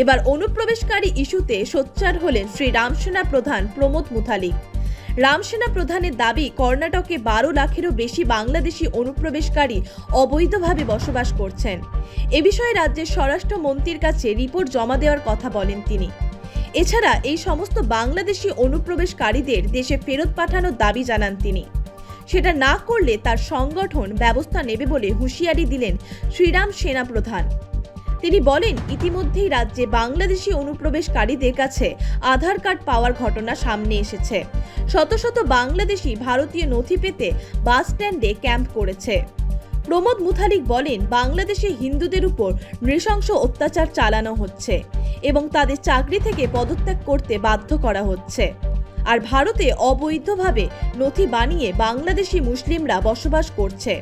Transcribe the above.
এবার অনুপ্রবেশকারী ইস্যুতে সোচ্চার হলেন শ্রী রামসেনা প্রধান প্রমোদ মুথালিক রামসেনা প্রধানের দাবি, কর্ণাটকে বারো লাখেরও বেশি বাংলাদেশি অনুপ্রবেশকারী অবৈধভাবে বসবাস করছেন। এ বিষয়ে রাজ্যের স্বরাষ্ট্রমন্ত্রীর কাছে রিপোর্ট জমা দেওয়ার কথা বলেন তিনি। এছাড়া এই সমস্ত বাংলাদেশি অনুপ্রবেশকারীদের দেশে ফেরত পাঠানোর দাবি জানান তিনি। সেটা না করলে তার সংগঠন ব্যবস্থা নেবে বলে হুঁশিয়ারি দিলেন শ্রীরাম সেনা প্রধান। তিনি বলেন, ইতিমধ্যেই রাজ্যে বাংলাদেশি অনুপ্রবেশকারীদের কাছে আধার কার্ড পাওয়ার ঘটনা সামনে এসেছে। শত শত বাংলাদেশি ভারতীয় নথি পেতে বাস স্ট্যান্ডে ক্যাম্প করেছে। প্রমোদ মুথালিক বলেন, বাংলাদেশে হিন্দুদের উপর নৃশংস অত্যাচার চালানো হচ্ছে এবং তাদের চাকরি থেকে পদত্যাগ করতে বাধ্য করা হচ্ছে। আর ভারতে অবৈধভাবে নথি বানিয়ে বাংলাদেশি মুসলিমরা বসবাস করছে।